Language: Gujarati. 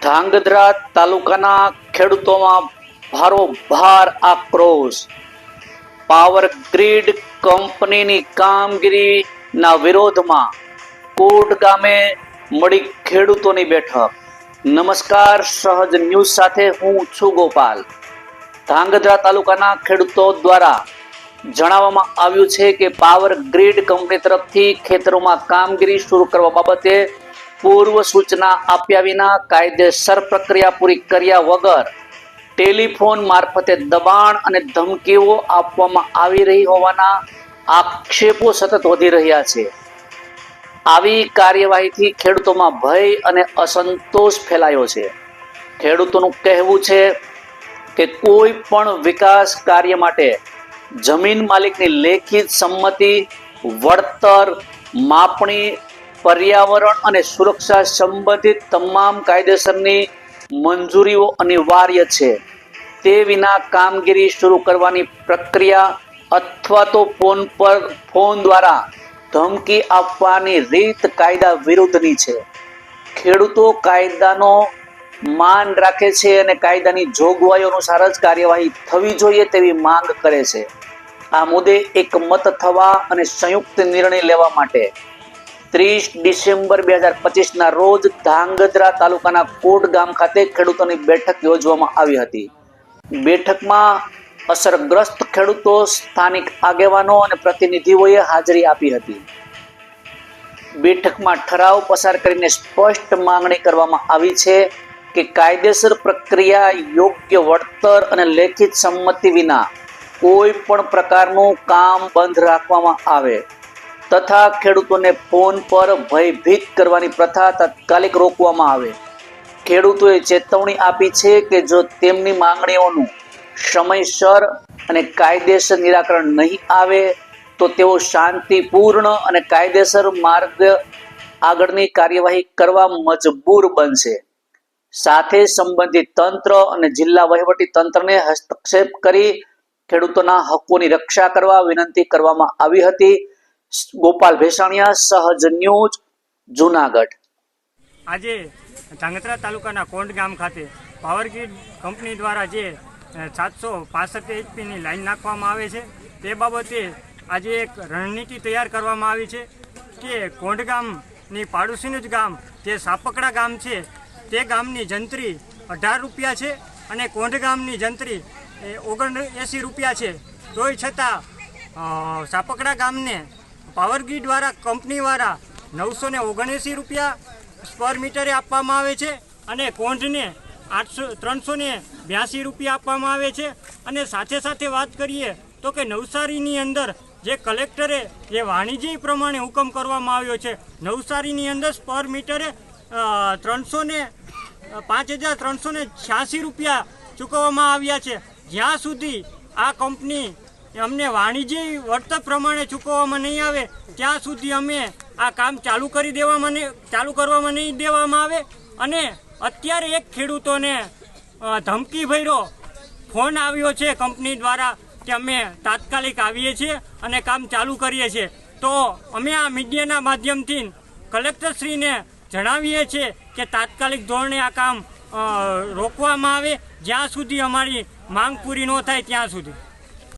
ધાંગધ્રા તાલુકાના ખેડૂતોમાં ભારોભાર આક્રોશ. પાવર ગ્રીડ કંપનીની કામગીરીના વિરોધમાં કોટ ગામે મળી ખેડૂતોની બેઠક. નમસ્કાર, સહજ ન્યૂઝ સાથે હું છું ગોપાલ. ધાંગધ્રા તાલુકાના ખેડૂતો દ્વારા જણાવવામાં આવ્યું છે કે પાવર ગ્રીડ કંપની તરફથી ખેતરોમાં કામગીરી શરૂ કરવા બાબતે પૂર્વ સૂચના આપ્યા વિના કાયદેસર પ્રક્રિયા પૂરી કર્યા વગર ટેલિફોન મારફતે દબાણ અને ધમકીઓ આપવામાં આવી રહી હોવાના આક્ષેપો સતત વધી રહ્યા છે. આવી કાર્યવાહીથી ખેડૂતોમાં ભય અને અસંતોષ ફેલાયો છે. ખેડૂતોનું કહેવું છે કે કોઈ પણ વિકાસ કાર્ય માટે જમીન માલિકની લેખિત સંમતિ, વળતર, માપણી પર્યાવરણ અને સુરક્ષા સંબંધિત તમામ કાયદેસરની મંજૂરીઓ અનિવાર્ય છે. તે વિના કામગીરી શરૂ કરવાની પ્રક્રિયા અથવા તો ફોન પર, ફોન દ્વારા ધમકી આપવાની રીત કાયદા વિરુદ્ધની છે. ખેડૂતો કાયદાનો માન રાખે છે અને કાયદાની જોગવાઈઓ અનુસાર જ કાર્યવાહી થવી જોઈએ તેવી માંગ કરે છે. આ મુદ્દે એક મત થવા અને સંયુક્ત નિર્ણય લેવા માટે ત્રીસ ડિસેમ્બર બે હજાર પચીસના રોજ ધાંગધ્રા તાલુકાના કોટ ગામ ખાતે ખેડૂતોની બેઠક યોજવામાં આવી હતી. બેઠકમાં અસરગ્રસ્ત ખેડૂતો, સ્થાનિક આગેવાનો અને પ્રતિનિધિઓએ હાજરી આપી હતી. બેઠકમાં ઠરાવ પસાર કરીને સ્પષ્ટ માંગણી કરવામાં આવી છે કે કાયદેસર પ્રક્રિયા યોગ્ય વળતર અને લેખિત સંમતિ વિના કોઈ પણ પ્રકારનું કામ બંધ રાખવામાં આવે. તથા ખેડૂતોને ફોન પર ભયભીત કરવાની પ્રથા તાત્કાલિક રોકવામાં આવે. ખેડૂતોએ ચેતવણી આપી છે કે જો તેમની માંગણીઓનું સમયસર અને કાયદેસર નિરાકરણ નહીં આવે, તો તેઓ શાંતિપૂર્ણ અને કાયદેસર માર્ગ આગળની કાર્યવાહી કરવા મજબૂર બનશે. સાથે સંબંધિત તંત્ર અને જિલ્લા વહીવટી તંત્રને હસ્તક્ષેપ કરી ખેડૂતોના હકોની રક્ષા કરવા વિનંતી કરવામાં આવી હતી. ગોપાલ ભેસાણિયા, સહજ ન્યૂઝ, જુનાગઢ. આજે ધાંગધ્રા તાલુકાના કોંડ ગામ ખાતે પાવર ગ્રીડ કંપની દ્વારા જે સાતસો પાસઠ એચપીની લાઈન નાખવામાં આવે છે, તે બાબતે આજે એક રણનીતિ તૈયાર કરવામાં આવી છે કે કોંડ ગામની પાડોશીનું જ ગામ, જે સાપકડા ગામ છે, તે ગામની જંત્રી અઢાર રૂપિયા છે અને કોંઢ ગામની જંત્રી ઓગણ એંસી રૂપિયા છે. તોય છતાં સાપકડા ગામને પાવર દ્વારા કંપની કંપનીવાળા નવસો ને ઓગણએંસી રૂપિયા સ્ક્વેર મીટરે આપવામાં આવે છે અને કોંઢને આઠસો, ત્રણસો ને બ્યાસી રૂપિયા આપવામાં આવે છે. અને સાથે સાથે વાત કરીએ તો કે નવસારીની અંદર જે કલેક્ટરે જે વાણિજ્ય પ્રમાણે હુકમ કરવામાં આવ્યો છે, નવસારીની અંદર સ્પર મીટરે ત્રણસો ને પાંચ હજાર ત્રણસો ને છ્યાસી રૂપિયા ચૂકવવામાં આવ્યા છે. જ્યાં સુધી આ કંપની અમને વાણિજ્ય વળતર પ્રમાણે ચૂકવવામાં નહીં આવે, ત્યાં સુધી અમે આ કામ ચાલુ કરી દેવામાં ચાલુ કરવામાં નહીં દેવામાં આવે. અને અત્યારે એક ખેડૂતોને ધમકી ભર્યો. ફોન આવ્યો છે કંપની દ્વારા કે અમે તાત્કાલિક આવીએ છીએ અને કામ ચાલુ કરીએ છીએ. તો અમે આ મીડિયાના માધ્યમથી કલેક્ટરશ્રીને જણાવીએ છીએ કે તાત્કાલિક ધોરણે આ કામ રોકવામાં આવે. જ્યાં સુધી અમારી માંગ પૂરી ન થાય ત્યાં સુધી.